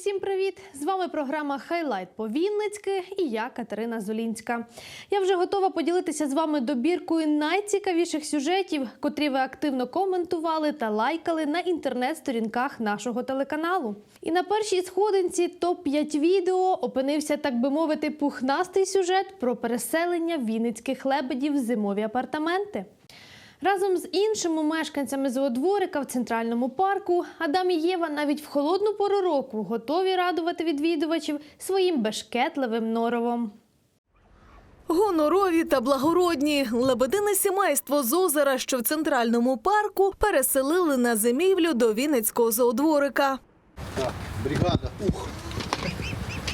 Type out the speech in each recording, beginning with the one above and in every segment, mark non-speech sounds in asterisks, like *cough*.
Усім привіт! З вами програма Хайлайт по Вінницьки і я Катерина Золінська. Я вже готова поділитися з вами добіркою найцікавіших сюжетів, котрі ви активно коментували та лайкали на інтернет-сторінках нашого телеканалу. І на першій сходинці топ 5 відео опинився, так би мовити, пухнастий сюжет про переселення вінницьких лебедів в зимові апартаменти. Разом з іншими мешканцями зоодворика в центральному парку Адам і Єва навіть в холодну пору року готові радувати відвідувачів своїм бешкетливим норовом. Гонорові та благородні лебедине сімейство з озера, що в центральному парку, переселили на зимівлю до Вінницького зоодворика. Так, бригада, ух,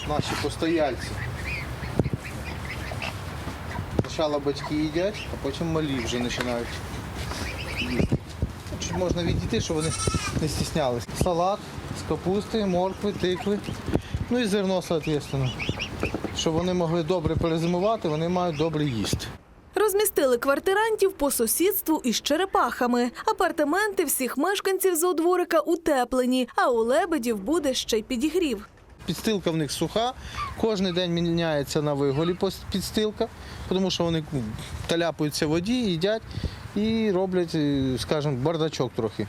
наші постояльці. Спочатку батьки їдять, а потім малі вже починають їсти. Чуть можна відійти, щоб вони не стіснялися. Салат з капусти, моркви, тикви, ну і зерно, соответственно. Щоб вони могли добре перезимувати, вони мають добре їсти. Розмістили квартирантів по сусідству із черепахами. Апартаменти всіх мешканців зоодворика утеплені, а у лебедів буде ще й підігрів. Підстилка в них суха, кожен день міняється на виголі підстилка, тому що вони ну, таляпаються в воді, їдять і роблять, е, скажімо, бардачок трохи.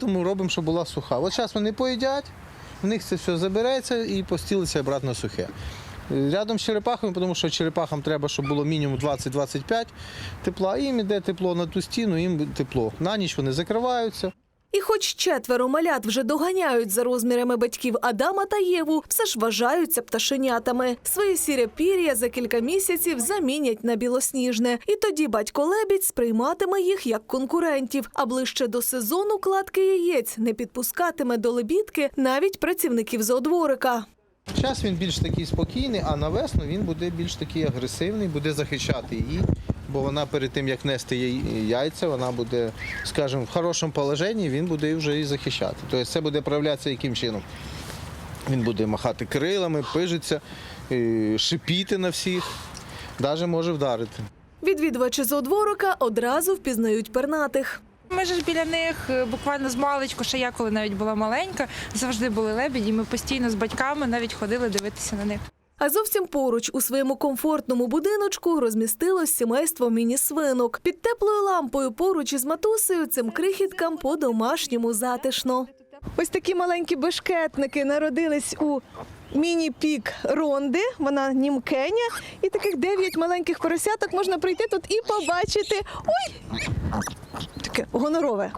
Тому робимо, щоб була суха. От зараз вони поїдять, в них це все забереться і постілиться обратно сухе. Е, Рядом з черепахами, тому що черепахам треба, щоб було мінімум 20-25 тепла. Їм іде тепло на ту стіну, їм тепло. На ніч вони закриваються. І хоч четверо малят вже доганяють за розмірами батьків Адама та Єву, все ж вважаються пташенятами. Своє сіре пір'я за кілька місяців замінять на білосніжне. І тоді батько лебідь сприйматиме їх як конкурентів, а ближче до сезону кладки яєць не підпускатиме до лебідки навіть працівників зоодворика. Зараз він більш такий спокійний, а на весну він буде більш такий агресивний, буде захищати її, бо вона перед тим, як нести їй яйця, вона буде, скажімо, в хорошому положенні, він буде вже і захищати. Тобто це буде проявлятися яким чином. Він буде махати крилами, пижиться, е, шипіти на всіх, навіть може вдарити. Відвідувачі зоодворика одразу впізнають пернатих. Ми ж біля них е, буквально з маличку, ще я коли навіть була маленька, завжди були лебеді. Ми постійно з батьками навіть ходили дивитися на них. А зовсім поруч у своєму комфортному будиночку розмістилось сімейство міні-свинок. Під теплою лампою поруч із матусею цим крихіткам по-домашньому затишно. Ось такі маленькі бешкетники народились у міні-пік Ронди. Вона німкеня. І таких дев'ять маленьких поросяток можна прийти тут і побачити. Ой! Таке гонорове.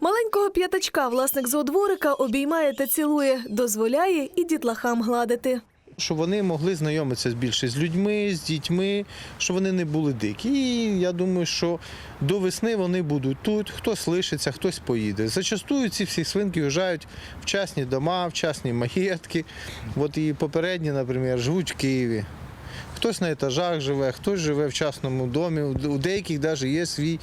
Маленького п'ятачка власник зоодворика обіймає та цілує, дозволяє і дітлахам гладити. Щоб вони могли знайомитися більше з людьми, з дітьми, щоб вони не були дикі. І я думаю, що до весни вони будуть тут, хтось лишиться, хтось поїде. Зачастую ці всі свинки в'їжджають в частні дома, в частні маєтки. От і попередні, наприклад, живуть в Києві. Хтось на етажах живе, хтось живе в частному домі, у деяких навіть є свій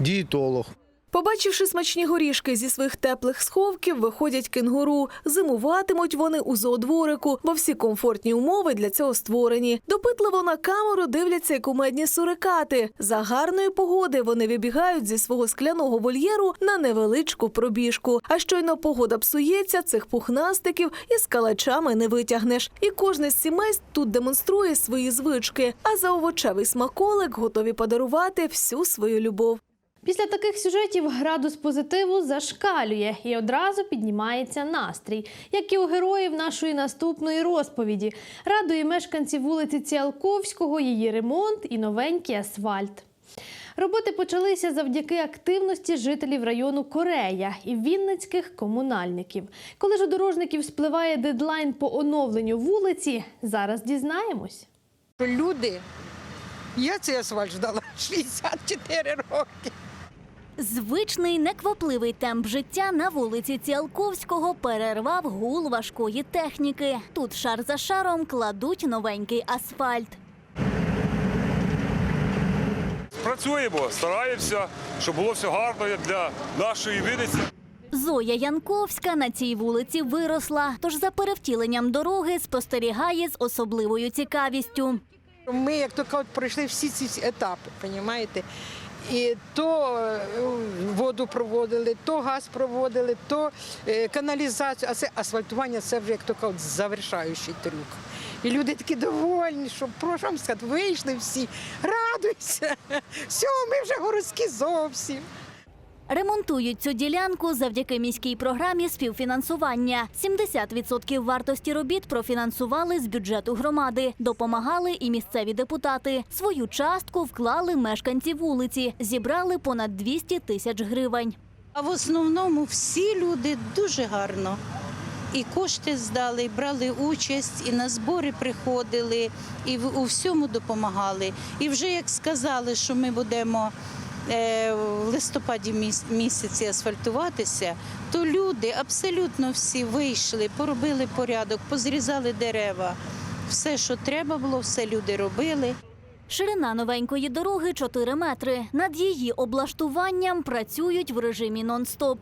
дієтолог. Побачивши смачні горішки зі своїх теплих сховків, виходять кенгуру. Зимуватимуть вони у зоодворику, бо всі комфортні умови для цього створені. Допитливо на камеру дивляться й кумедні сурикати. За гарної погоди вони вибігають зі свого скляного вольєру на невеличку пробіжку. А щойно погода псується, цих пухнастиків із калачами не витягнеш. І кожне з сімейств тут демонструє свої звички. А за овочевий смаколик готові подарувати всю свою любов. Після таких сюжетів градус позитиву зашкалює і одразу піднімається настрій, як і у героїв нашої наступної розповіді. Радує мешканців вулиці Ціалковського її ремонт і новенький асфальт. Роботи почалися завдяки активності жителів району Корея і вінницьких комунальників. Коли ж у дорожників спливає дедлайн по оновленню вулиці, зараз дізнаємось. Люди, я цей асфальт ждала *laughs* 64 роки. Звичний неквапливий темп життя на вулиці Ціалковського перервав гул важкої техніки. Тут шар за шаром кладуть новенький асфальт. Працюємо, стараємося, щоб було все гарно для нашої Вінниці. Зоя Янковська на цій вулиці виросла, тож за перевтіленням дороги спостерігає з особливою цікавістю. Ми, як то кажуть, пройшли всі ці етапи, розумієте? І то е, воду проводили, то газ проводили, то е, каналізацію. А це асфальтування це вже як то кажуть, завершаючий трюк. І люди такі довольні, що прошу вам сказати, вийшли всі, радуйся. *laughs* Все, ми вже городські зовсім. Ремонтують цю ділянку завдяки міській програмі співфінансування. 70% вартості робіт профінансували з бюджету громади. Допомагали і місцеві депутати. Свою частку вклали мешканці вулиці. Зібрали понад 200 тисяч гривень. А в основному всі люди дуже гарно. І кошти здали, і брали участь, і на збори приходили, і у всьому допомагали. І вже як сказали, що ми будемо в листопаді місяці асфальтуватися, то люди абсолютно всі вийшли, поробили порядок, позрізали дерева. Все, що треба було, все люди робили. Ширина новенької дороги 4 метри. Над її облаштуванням працюють в режимі нон-стоп.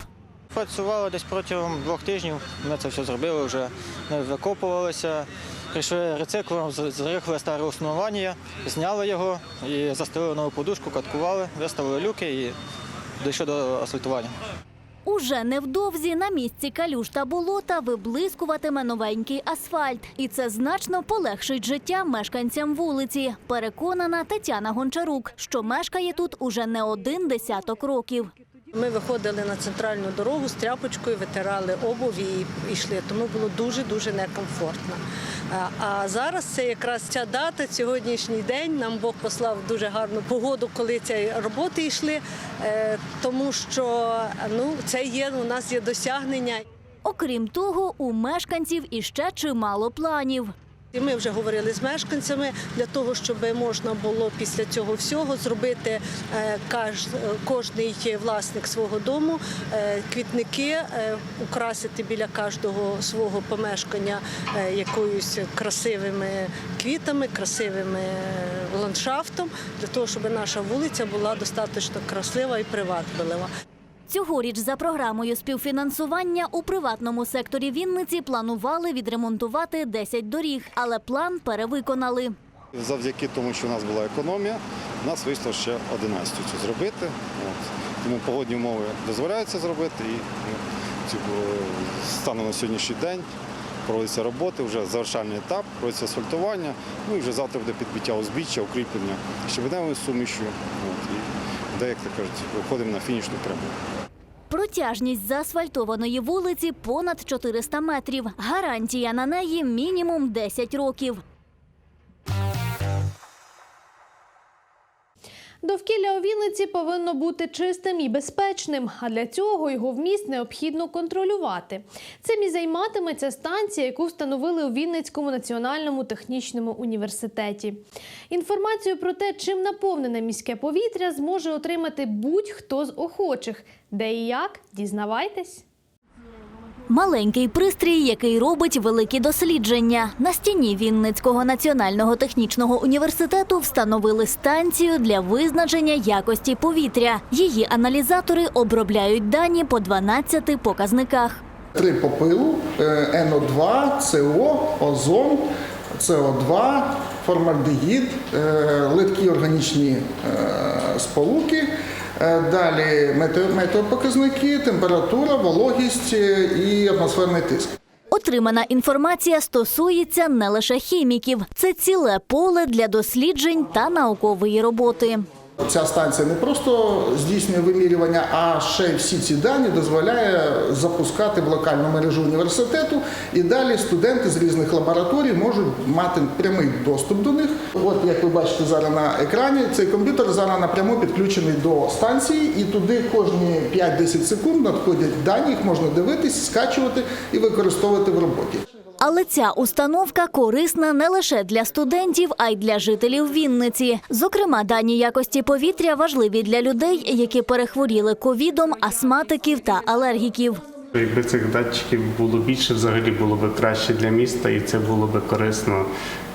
Працювали десь протягом двох тижнів. Ми це все зробили вже. Ми викопувалися, прийшли рециклером, з- зарихли старе основання, зняли його і застелили нову подушку, каткували, виставили люки і дійшли до асфальтування. Уже невдовзі на місці калюш та болота виблискуватиме новенький асфальт. І це значно полегшить життя мешканцям вулиці. Переконана Тетяна Гончарук, що мешкає тут уже не один десяток років. Ми виходили на центральну дорогу з тряпочкою, витирали обув і йшли, тому було дуже-дуже некомфортно. А- А зараз це якраз ця дата, сьогоднішній день. Нам Бог послав дуже гарну погоду, коли ці роботи йшли, е, тому що ну, це є, у нас є досягнення. Окрім того, у мешканців іще чимало планів. Ми вже говорили з мешканцями для того, щоб можна було після цього всього зробити е, кожний власник свого дому е, квітники, е, украсити біля кожного свого помешкання якоюсь красивими квітами, красивими е, ландшафтом, для того, щоб наша вулиця була достатньо красива і приваблива. Цьогоріч за програмою співфінансування у приватному секторі Вінниці планували відремонтувати 10 доріг, але план перевиконали. Завдяки тому, що у нас була економія, у нас вийшло ще 11 цю зробити. Тому погодні умови дозволяють це зробити. І ну, е, станом на сьогоднішній день проводяться роботи, вже завершальний етап, проводиться асфальтування. Ну і вже завтра буде підбиття узбіччя, укріплення щебеневою сумішю. Де, як то кажуть, виходимо на фінішну пряму. Протяжність заасфальтованої вулиці понад 400 метрів. Гарантія на неї мінімум 10 років. Довкілля у Вінниці повинно бути чистим і безпечним, а для цього його вміст необхідно контролювати. Цим і займатиметься станція, яку встановили у Вінницькому національному технічному університеті. Інформацію про те, чим наповнене міське повітря, зможе отримати будь-хто з охочих. Де і як дізнавайтесь. Маленький пристрій, який робить великі дослідження. На стіні Вінницького національного технічного університету встановили станцію для визначення якості повітря. Її аналізатори обробляють дані по 12 показниках. Три попилу е, НО2, СО, озон, СО2, формальдегід, е, литкі органічні е, сполуки. Е, Далі метео- метеопоказники, температура, вологість е, і атмосферний тиск. Отримана інформація стосується не лише хіміків. Це ціле поле для досліджень та наукової роботи. Ця станція не просто здійснює вимірювання, а ще й всі ці дані дозволяє запускати в локальну мережу університету. І далі студенти з різних лабораторій можуть мати прямий доступ до них. От як ви бачите зараз на екрані, цей комп'ютер зараз напряму підключений до станції, і туди кожні 5-10 секунд надходять дані, їх можна дивитись, скачувати і використовувати в роботі. Але ця установка корисна не лише для студентів, а й для жителів Вінниці. Зокрема, дані якості повітря важливі для людей, які перехворіли ковідом, астматиків та алергіків. Якби цих датчиків було більше, взагалі було б краще для міста, і це було б корисно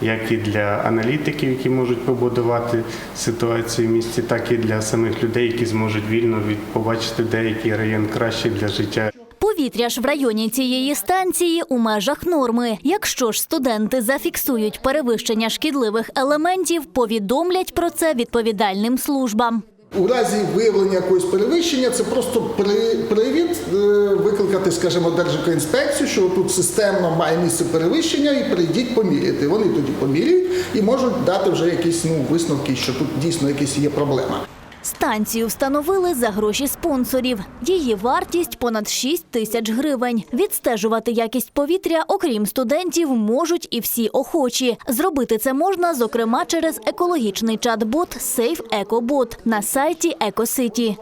як і для аналітиків, які можуть побудувати ситуацію в місті, так і для самих людей, які зможуть вільно побачити деякий район краще для життя. Повітря ж в районі цієї станції у межах норми. Якщо ж студенти зафіксують перевищення шкідливих елементів, повідомлять про це відповідальним службам. У разі виявлення якогось перевищення це просто при, привід е, викликати, скажімо, Держекоінспекцію, що тут системно має місце перевищення, і прийдіть поміряти. Вони тоді поміряють і можуть дати вже якісь ну, висновки, що тут дійсно якась є проблема. Станцію встановили за гроші спонсорів. Її вартість понад 6 тисяч гривень. Відстежувати якість повітря, окрім студентів, можуть і всі охочі. Зробити це можна, зокрема, через екологічний чат-бот Safe EcoBot на сайті EcoCity.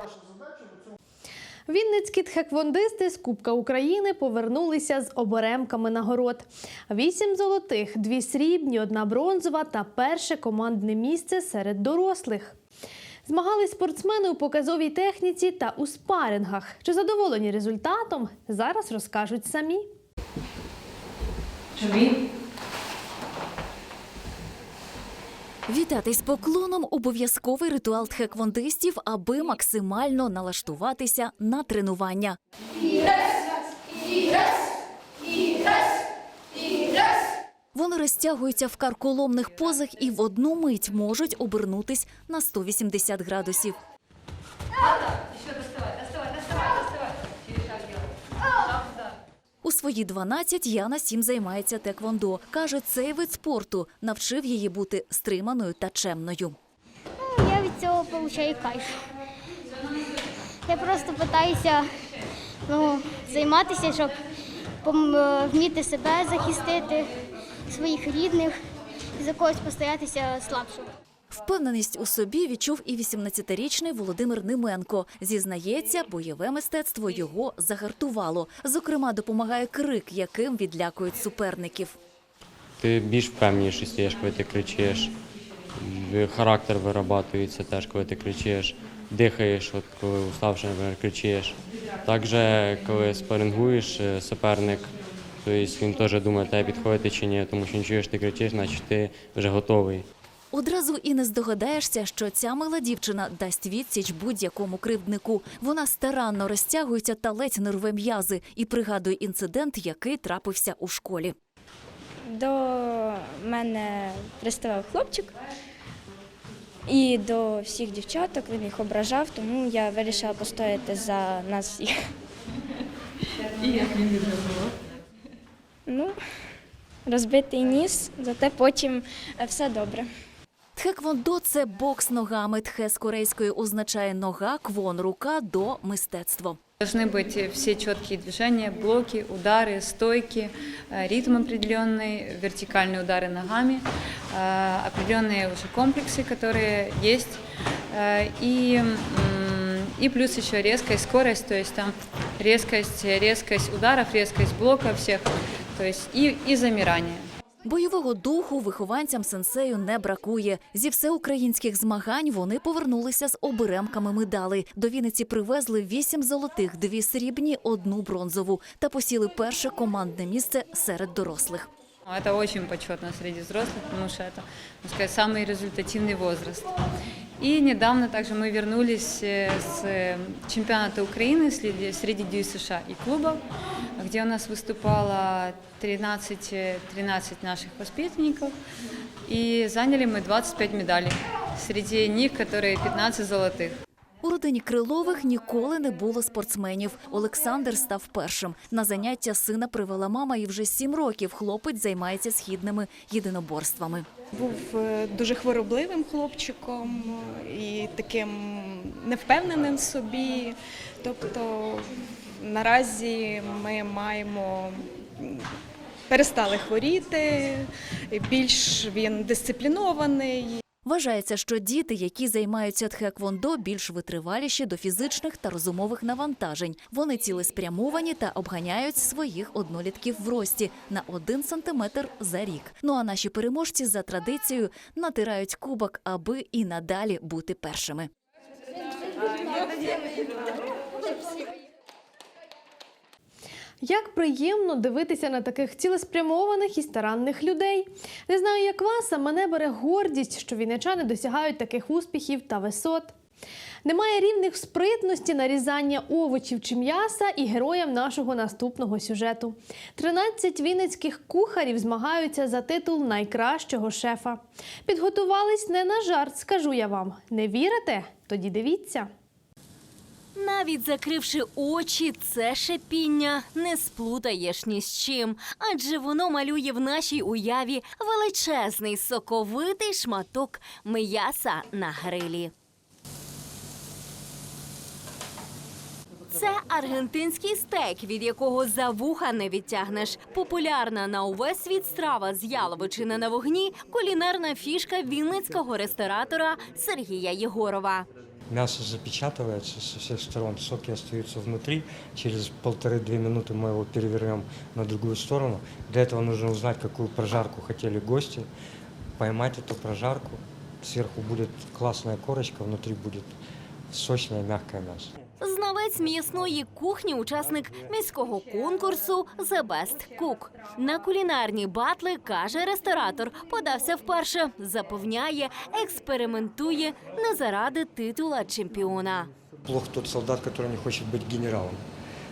Вінницькі тхеквондисти з Кубка України повернулися з оберемками нагород. Вісім золотих, дві срібні, одна бронзова та перше командне місце серед дорослих. Змагались спортсмени у показовій техніці та у спарингах. Чи задоволені результатом? Зараз розкажуть самі. Вітати з поклоном обов'язковий ритуал тхеквондистів, аби максимально налаштуватися на тренування. Вони розтягуються в карколомних позах і в одну мить можуть обернутись на 180 градусів. У свої 12 Яна Сім займається теквондо. Каже, цей вид спорту навчив її бути стриманою та чемною. Я від цього отримую кайф. Я просто намагаюся ну, займатися, щоб е, вміти себе захистити, своїх рідних і за когось постоятися слабшого. Впевненість у собі відчув і 18-річний Володимир Неменко. Зізнається, бойове мистецтво його загартувало. Зокрема, допомагає крик, яким відлякують суперників. Ти більш впевненіше стаєш, коли ти кричиш. Характер вирабатується теж, коли ти кричиш. Дихаєш, от коли уставши, наприклад, кричиш. Також, коли спарингуєш е, суперник, то він теж думає, тебе підходити чи ні, тому що він чує, ти кричиш, значить ти вже готовий. Одразу і не здогадаєшся, що ця мила дівчина дасть відсіч будь-якому кривднику. Вона старанно розтягується та ледь не рве м'язи і пригадує інцидент, який трапився у школі. До мене приставав хлопчик і до всіх дівчаток він їх ображав, тому я вирішила постояти за нас всіх. І як він відреагував? Ну, розбитий ніс, зате потім е, все добре. Тхеквондо – це бокс ногами. Тхе з корейської означає нога, квон – рука, до – мистецтво. Должны быть все четкие движения, блоки, удары, стойки, э, ритм определенный, вертикальные удары ногами, э, определенные уже комплексы, которые есть, э, и, м, и плюс еще резкость, скорость, то есть там резкость, резкость ударов, резкость блоков всех, то есть и, и замирание. Бойового духу вихованцям сенсею не бракує. Зі всеукраїнських змагань вони повернулися з оберемками медалей. До Вінниці привезли вісім золотих, дві срібні, одну бронзову та посіли перше командне місце серед дорослих. Это очень почетно среди взрослых, потому что это, можно сказать, самый результативный возраст. И недавно также мы вернулись э, с э, чемпионата Украины среди, среди ДЮСШ и клубов, где у нас выступало 13, э, 13 наших воспитанников. И заняли мы 25 медалей. Среди них, которые 15 золотых. У родині Крилових ніколи не було спортсменів. Олександр став першим. На заняття сина привела мама, і вже сім років хлопець займається східними єдиноборствами. Був е, дуже хворобливим хлопчиком і таким невпевненим собі. Тобто наразі ми маємо перестали хворіти, більш він дисциплінований. Вважається, що діти, які займаються тхеквондо, більш витриваліші до фізичних та розумових навантажень. Вони цілеспрямовані та обганяють своїх однолітків в рості на один сантиметр за рік. Ну а наші переможці за традицією натирають кубок, аби і надалі бути першими. Як приємно дивитися на таких цілеспрямованих і старанних людей. Не знаю, як вас, а мене бере гордість, що вінничани досягають таких успіхів та висот. Немає рівних спритності нарізання овочів чи м'яса і героям нашого наступного сюжету. 13 вінницьких кухарів змагаються за титул найкращого шефа. Підготувались не на жарт, скажу я вам. Не вірите? Тоді дивіться. Навіть закривши очі, це шипіння не сплутаєш ні з чим, адже воно малює в нашій уяві величезний соковитий шматок м'яса на грилі. Це аргентинський стейк, від якого за вуха не відтягнеш. Популярна на увесь світ страва з яловичини на вогні кулінарна фішка вінницького ресторатора Сергія Єгорова. Мясо запечатывается со всех сторон, соки остаются внутри. Через полторы-две минуты мы его перевернем на другую сторону. Для этого нужно узнать, какую прожарку хотели гости, поймать эту прожарку. Сверху будет классная корочка, внутри будет сочное мягкое мясо. Знавець м'ясної кухні, учасник міського конкурсу «The Best Cook». На кулінарні батли, каже ресторатор, подався вперше. Запевняє, експериментує не заради титула чемпіона. Плох тот солдат, который не хочет быть генералом.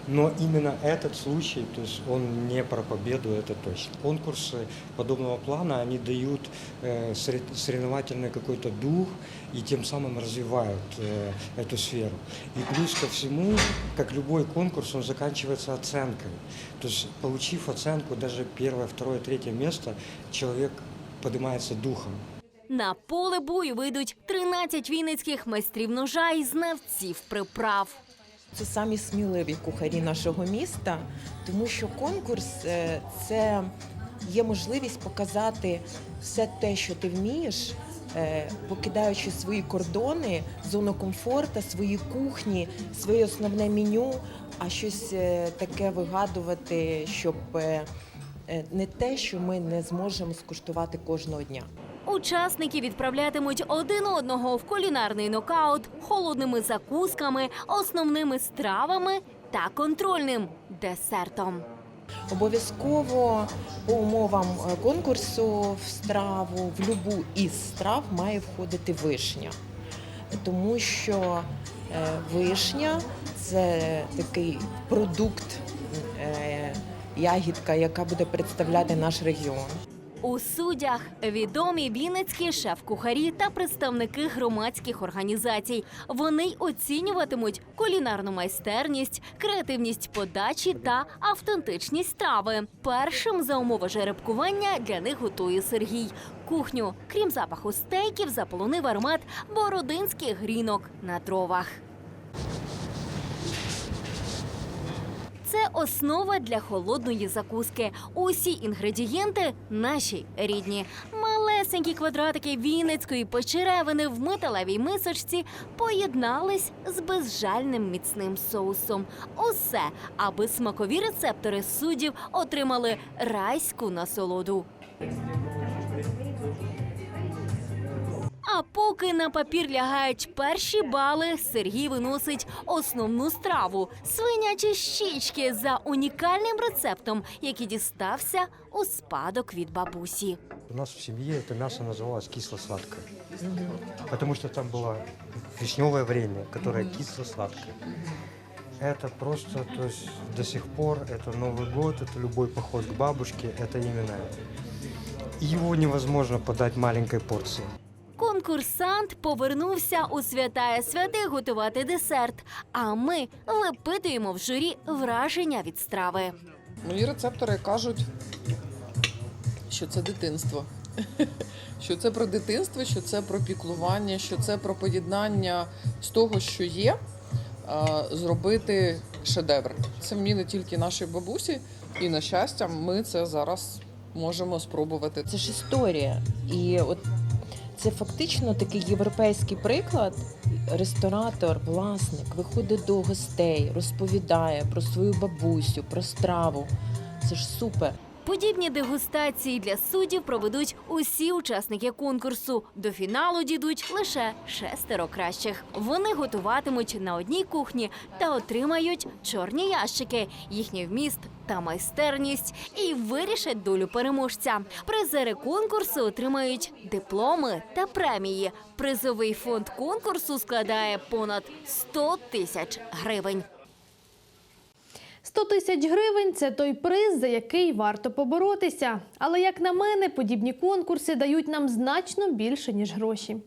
Но именно этот случай, то есть он не про победу, это точно. Конкурсы подобного плана, они дают э, сорев- соревновательный какой-то дух и тем самым развивают э, эту сферу. И плюс ко всему, как любой конкурс, он заканчивается оценкой. То есть получив оценку, даже первое, второе, третье место, человек поднимается духом. На поле бою вийдуть 13 вінницьких майстрів ножа і знавців приправ. Це самі сміливі кухарі нашого міста, тому що конкурс е, це є можливість показати все те, що ти вмієш, е, покидаючи свої кордони, зону комфорту, свої кухні, своє основне меню, а щось е, таке вигадувати, щоб не те, що ми не зможемо скуштувати кожного дня. Учасники відправлятимуть один одного в кулінарний нокаут холодними закусками, основними стравами та контрольним десертом. Обов'язково по умовам е, конкурсу в страву, в любу із страв має входити вишня, тому що е, вишня це такий продукт, е, ягідка, яка буде представляти наш регіон. У суддях відомі вінницькі шеф-кухарі та представники громадських організацій. Вони оцінюватимуть кулінарну майстерність, креативність подачі та автентичність страви. Першим за умови жеребкування для них готує Сергій. Кухню, крім запаху стейків, заполонив аромат бородинських грінок на дровах. Це основа для холодної закуски. Усі інгредієнти наші рідні. Малесенькі квадратики вінницької печеревини в металевій мисочці поєднались з безжальним міцним соусом. Усе, аби смакові рецептори суддів отримали райську насолоду. А поки на папір лягають перші бали, Сергій виносить основну страву свинячі щічки за унікальним рецептом, який дістався у спадок від бабусі. У нас в семье это мясо называлось кисло-сладкое, потому что там было вишневое время, которое кисло-сладкое. Это просто, то есть до сих пор, это Новый год, это любой поход к бабушке, это именно это. И Его невозможно подать маленькой порцией. Конкурсант повернувся у святая святих готувати десерт. А ми випитуємо в журі враження від страви. Мої рецептори кажуть, що це дитинство. *laughs* Що це про дитинство, що це про піклування, що це про поєднання з того, що є, зробити шедевр. Це вміли тільки наші бабусі, і на щастя, ми це зараз можемо спробувати. Це ж історія. І от це фактично такий європейський приклад. Ресторатор, власник виходить до гостей, розповідає про свою бабусю, про страву. Це ж супер. Подібні дегустації для суддів проведуть усі учасники конкурсу. До фіналу дійдуть лише шестеро кращих. Вони готуватимуть на одній кухні та отримають чорні ящики, їхній вміст та майстерність і вирішать долю переможця. Призери конкурсу отримають дипломи та премії. Призовий фонд конкурсу складає понад 100 тисяч гривень. 100 тисяч гривень це той приз, за який варто поборотися. Але як на мене, подібні конкурси дають нам значно більше ніж гроші.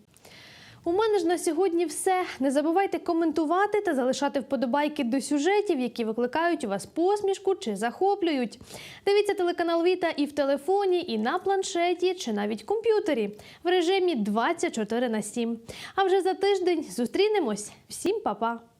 У мене ж на сьогодні все. Не забувайте коментувати та залишати вподобайки до сюжетів, які викликають у вас посмішку чи захоплюють. Дивіться телеканал Віта і в телефоні, і на планшеті, чи навіть комп'ютері в режимі 24 на 7. А вже за тиждень зустрінемось. Всім па-па!